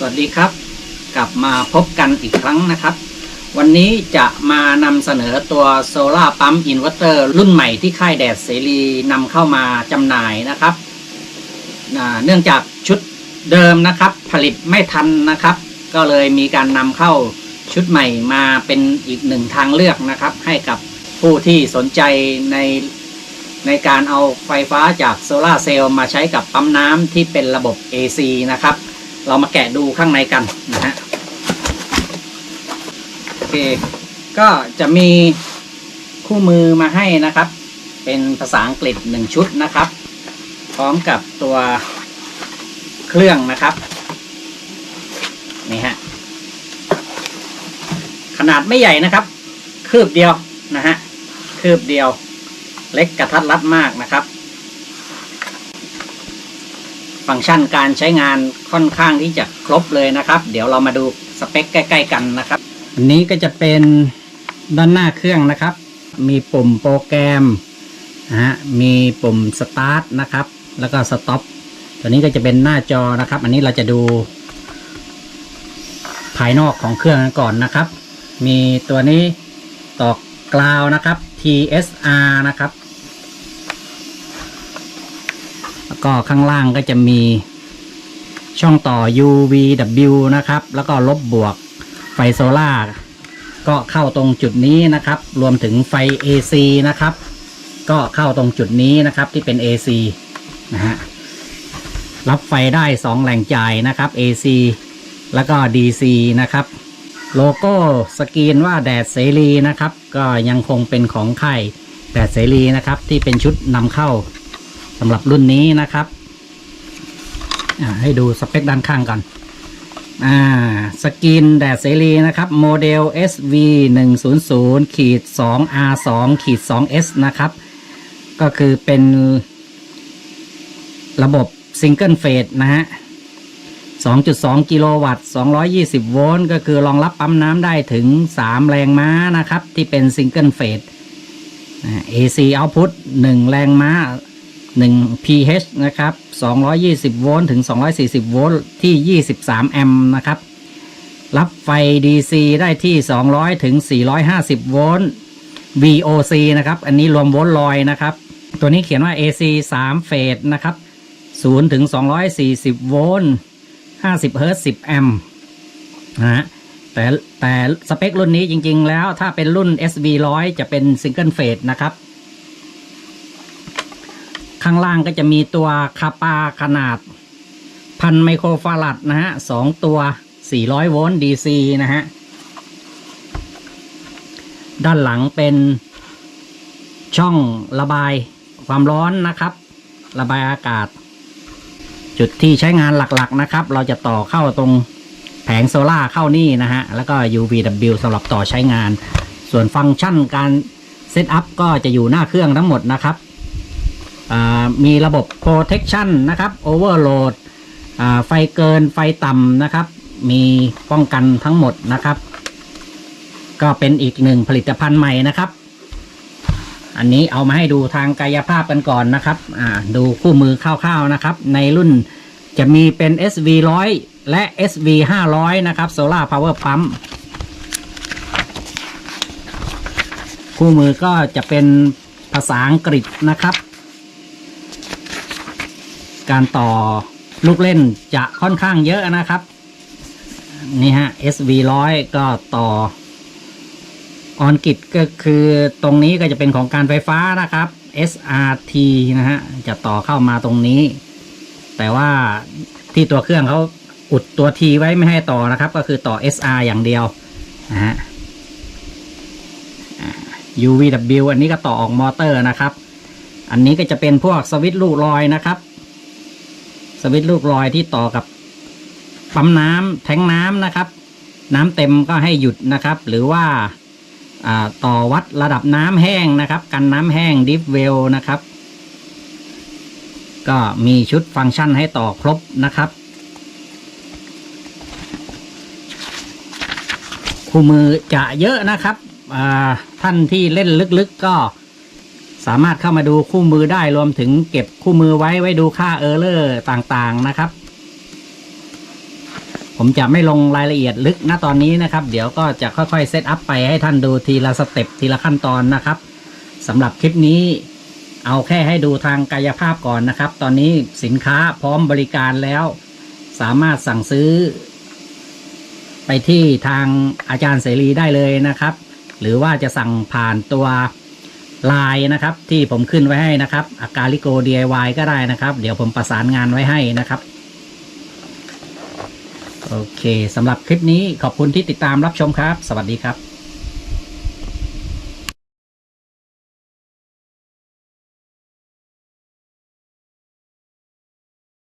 สวัสดีครับ กลับมาพบกันอีกครั้งนะครับ วันนี้จะมานำเสนอตัวโซลาร์ปั๊มอินเวอร์เตอร์รุ่นใหม่ที่ค่ายแดดเสรีนำเข้ามาจำหน่ายนะครับ เนื่องจากชุดเดิมนะครับ ผลิตไม่ทันนะครับ ก็เลยมีการนำเข้าชุดใหม่มาเป็นอีกหนึ่งทางเลือกนะครับ ให้กับผู้ที่สนใจในในการเอาไฟฟ้าจากโซลาเซลล์มาใช้กับปั๊มน้ำที่เป็นระบบ AC นะครับ เรามาแกะดูข้างในกันนะฮะโอเค ก็จะมีคู่มือมาให้นะครับ เป็นภาษาอังกฤษหนึ่งชุดนะครับ พร้อมกับตัวเครื่องนะครับ นี่ฮะ ขนาดไม่ใหญ่นะครับ คืบเดียวนะฮะ คืบเดียว เล็กกระทัดรัดมากนะครับ ฟังก์ชันการใช้งานค่อนข้างที่จะครบเลยนะครับ เดี๋ยวเรามาดูสเปคใกล้ ๆ กันนะครับอันนี้ก็จะเป็นด้านหน้าเครื่องนะครับ มีปุ่มโปรแกรมนะฮะมีปุ่มสตาร์ทนะครับ แล้วก็สต็อปตัวนี้ก็จะเป็นหน้าจอนะครับ อันนี้เราจะดูภายนอกของเครื่องกันก่อนนะครับ มีตัวนี้ต่อกราวนะครับ TSR นะครับ แล้ว ก็ข้างล่างก็จะมีช่องต่อ UVW นะครับ แล้วก็ลบบวกไฟโซล่าก็เข้าตรงจุดนี้นะครับ รวมถึงไฟ AC นะครับ ก็เข้าตรงจุดนี้นะครับที่เป็น AC นะฮะรับไฟได้ 2 แหล่งจ่ายนะครับ AC แล้วก็ DC นะครับ โลโก้สกรีนว่าแดดเสรีนะครับ ก็ยังคงเป็นของค่ายแดดเสรีนะครับ ที่เป็นชุดนำเข้า สำหรับรุ่นนี้นะครับให้ดูสเปคด้านข้างก่อนอ่าสกินแดดเสรีนะครับโมเดล SV 1 0 0ขีด2 R 2ขีด2 S นะครับ ก็คือเป็นระบบซิงเกิลเฟสนะฮะ 2.2 กิโลวัตต์ 220 โวลต์ ก็คือรองรับปั๊มน้ำได้ถึง 3 แรงม้านะครับ ที่เป็นซิงเกิลเฟส AC output 1 แรงม้า 1 pH นะครับ 220 โวลต์ถึง 240 โวลต์ที่ 23 แอมป์นะครับ รับไฟ DC ได้ที่ 200 ถึง 450 โวลต์ VOC นะครับ อันนี้รวมโวลต์ลอยนะครับ ตัวนี้เขียนว่า AC 3 เฟสนะครับ 0 ถึง 240 โวลต์ 50 เฮิร์ตซ์10 แอมป์นะฮะแต่แต่สเปครุ่นนี้จริงๆแล้วถ้าเป็นรุ่น SV 100 จะเป็นซิงเกิลเฟสนะครับ ข้างล่างก็จะมีตัวคาปาขนาดพันไมโครฟารัดนะฮะสองตัว 400 โวลต์ DC นะฮะ ด้านหลังเป็นช่องระบายความร้อนนะครับ ระบายอากาศ จุดที่ใช้งานหลักๆนะครับ เราจะต่อเข้าตรงแผงโซล่าเข้านี่นะฮะ แล้วก็ UVW สำหรับต่อใช้งาน ส่วนฟังก์ชันการเซตอัพก็จะอยู่หน้าเครื่องทั้งหมดนะครับ มีระบบ protection นะครับ overload ไฟเกินไฟต่ำนะครับ มีป้องกันทั้งหมดนะครับ ก็เป็นอีกหนึ่งผลิตภัณฑ์ใหม่นะครับ อันนี้เอามาให้ดูทางกายภาพกันก่อนนะครับดูคู่มือคร่าวๆนะครับ ในรุ่นจะมีเป็น SV 100และ SV 500นะครับ Solar Power Pump คู่มือก็จะเป็นภาษาอังกฤษนะครับ การต่อลูกเล่นจะค่อนข้างเยอะนะครับ นี่ฮะ SV 100ก็ต่อออนกิตก็คือตรงนี้ก็จะเป็นของการไฟฟ้านะครับ SRT นะฮะ จะต่อเข้ามาตรงนี้ แต่ว่าที่ตัวเครื่องเขาอุดตัว T ไว้ไม่ให้ต่อนะครับ ก็คือต่อ SR อย่างเดียวนะฮะ UVW อันนี้ก็ต่อออกมอเตอร์นะครับ อันนี้ก็จะเป็นพวกสวิตช์ลูกลอยนะครับ สวิตช์ลูกลอยที่ต่อกับปั๊มน้ำแทงน้ำนะครับ น้ำเต็มก็ให้หยุดนะครับ หรือว่าต่อวัดระดับน้ำแห้งนะครับ กันน้ำแห้งดิฟเวลนะครับ ก็มีชุดฟังก์ชันให้ต่อครบนะครับ คู่มือจะเยอะนะครับท่านที่เล่นลึกๆก็ สามารถเข้ามาดูคู่มือได้รวมถึงเก็บคู่มือไว้ไว้ดูค่าเออร์เลอร์ต่างๆนะครับ ผมจะไม่ลงรายละเอียดลึกณตอนนี้นะครับ เดี๋ยวก็จะค่อยๆเซตอัพไปให้ท่านดูทีละสเต็ปทีละขั้นตอนนะครับสำหรับคลิปนี้เอาแค่ให้ดูทางกายภาพก่อนนะครับ ตอนนี้สินค้าพร้อมบริการแล้ว สามารถสั่งซื้อ ไปที่ทางอาจารย์เสรีได้เลยนะครับ หรือว่าจะสั่งผ่านตัว ไลน์นะครับ ที่ผมขึ้นไว้ให้นะครับอากาลิโก DIY ก็ได้นะครับ เดี๋ยวผมประสานงานไว้ให้นะครับโอเคสำหรับคลิปนี้ขอบคุณที่ติดตามรับชมครับ สวัสดีครับ